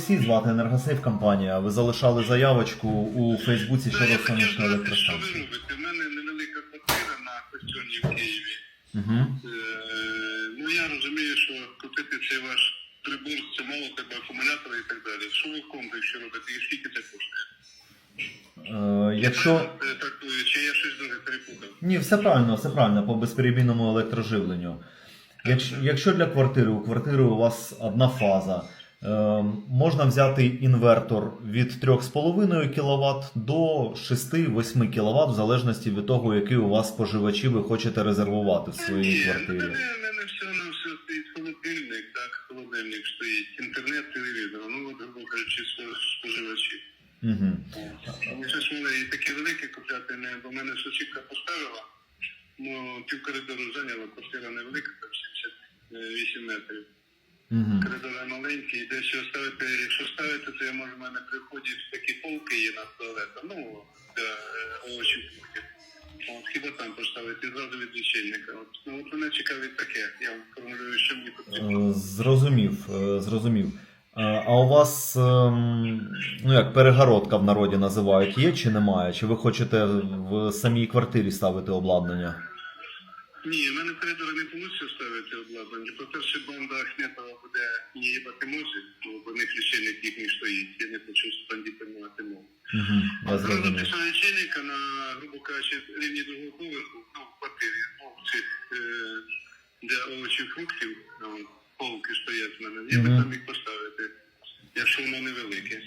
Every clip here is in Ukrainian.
Всі звати енергосейф компанія. Ви залишали заявочку у Фейсбуці щодо я хотів сонячної електростанції. У мене невелика квартира на Костюні в Києві. Угу. Ну я розумію, що купити цей ваш прибор, це мало тебе акумулятора і так далі. Що ви в комплексі робите і скільки це коштує? Е, якщо. Е, Так, е, чи я щось дуже перепутав? Ні, все правильно, все правильно по безперебійному електроживленню. Якщо, якщо для квартири, у квартири у вас одна фаза, можна взяти інвертор від 3,5 кВт до 6-8 кВт, в залежності від того, який у вас споживачі ви хочете резервувати в своїй Ні, квартирі. У мене, мене все на все стоїть холодильник, так, холодильник стоїть, інтернет, телевізор, ну от, грубо кажучи, споживачі. Угу. Ще ж і такі великі купляти, не, бо в мене сусідка поставила, ну, пів коридору зайняла, квартира невелика, там 78 метрів. Угу. Коридори маленькі, і десь його ставити, якщо ставити, то я можу, в мене вході такі полки є на туалета, ну, для е, овочів. От, хіба там поставити зразу від лічильника. От, ну, от мене цікавить таке, я вам формулюю, що мені потрібно. Е, Зрозумів, е, зрозумів. А у вас, ем, ну як перегородка в народі називають, є чи немає? Чи ви хочете в самій квартирі ставити обладнання? Ні, в мене коридори не вийде ставити обладнання. По-перше, банда Ахметова буде не їбати може, бо в них лічильник їхній стоїть. Я не хочу з бандитами мову. Угу, я Зараз зрозумів. записано лічильника на, грубо кажучи, рівні другого поверху, ну, в квартирі, ну, в цих, е, де овочів фруктів, ну, полки стоять в мене. Я би там їх поставити, якщо воно невелике.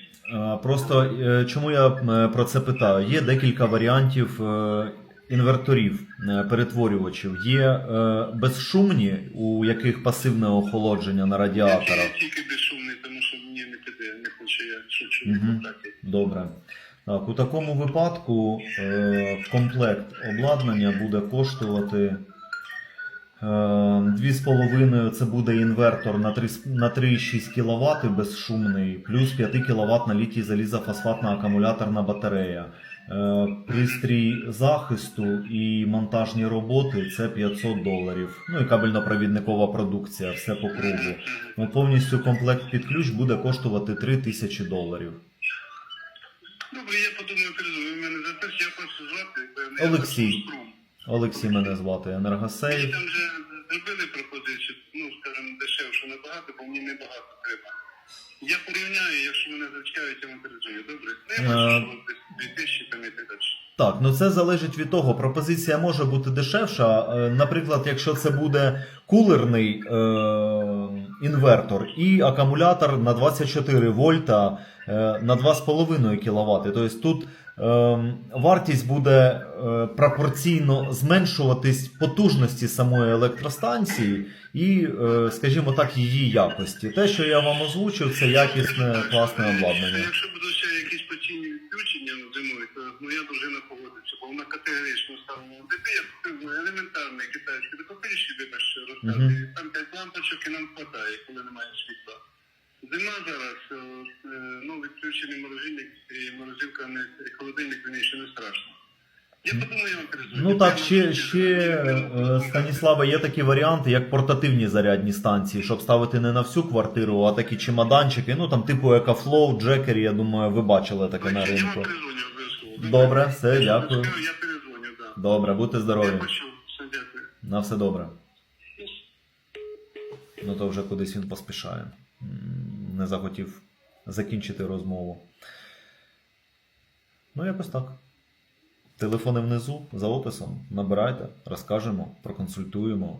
Просто е, чому я е, про це питаю? Є декілька варіантів е, інверторів, е, перетворювачів. Є е, безшумні, у яких пасивне охолодження на Я радіаторах. тільки безшумний, тому що мені не піде, не хочу я шучу. Добре. Так, у такому випадку е, комплект обладнання буде коштувати е, 2,5 це буде інвертор на 3 с- на 3,6 кВт безшумний, плюс 5 кВт на літій залізофосфатна акумуляторна батарея. Е, Пристрій захисту і монтажні роботи це 500 доларів. Ну і кабельно-провідникова продукція, все по кругу. Ну, повністю комплект під ключ буде коштувати 3000 доларів. Добре, я подумаю. У мене запис, я просто звати. я Олексій. хочу. Олексій мене звати Мені Енергосейв. там вже зробили пропозицію, ну, скажімо, дешевше набагато, бо мені небагато треба. Я порівняю, якщо мене зацікавить, я вам передзвоню. Добре? Я Е, бачу, 2000 там і так далі. Так, ну це залежить від того. Пропозиція може бути дешевша. Е, Наприклад, якщо це буде кулерний е, інвертор і акумулятор на 24 вольта е, на 2,5 кВт. Тобто тут е, вартість буде е, пропорційно зменшуватись потужності самої електростанції і, е, скажімо так, її якості. Те, що я вам озвучив, це якісне, класне обладнання. Якщо будуть ще якісь постійні відключення ну, зимою, моя дружина погодиться, бо вона категорично ставила дитина елементарний китайський допопільщик, вибач, розказує. Там п'ять лампочок і нам хватає, коли немає світла. Зима зараз, е, е, ну, відключений морозильник, і морозилка не холодильник мені ще не страшно. Я подумаю. Ну так, ще, ще е, Станіслава, є такі варіанти, як портативні зарядні станції, щоб ставити не на всю квартиру, а такі чемоданчики, ну там типу Екафлоу, Джекері, я думаю, ви бачили таке на ринку. Добре, все, дякую. Добре, будьте здорові. На все добре. Ну то вже кудись він поспішає. Не захотів закінчити розмову. Ну, якось так. Телефони внизу за описом. Набирайте, розкажемо, проконсультуємо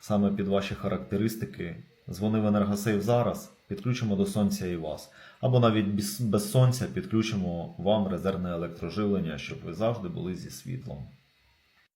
саме під ваші характеристики. Дзвони в енергосейв зараз, підключимо до сонця і вас. Або навіть без, сонця підключимо вам резервне електроживлення, щоб ви завжди були зі світлом.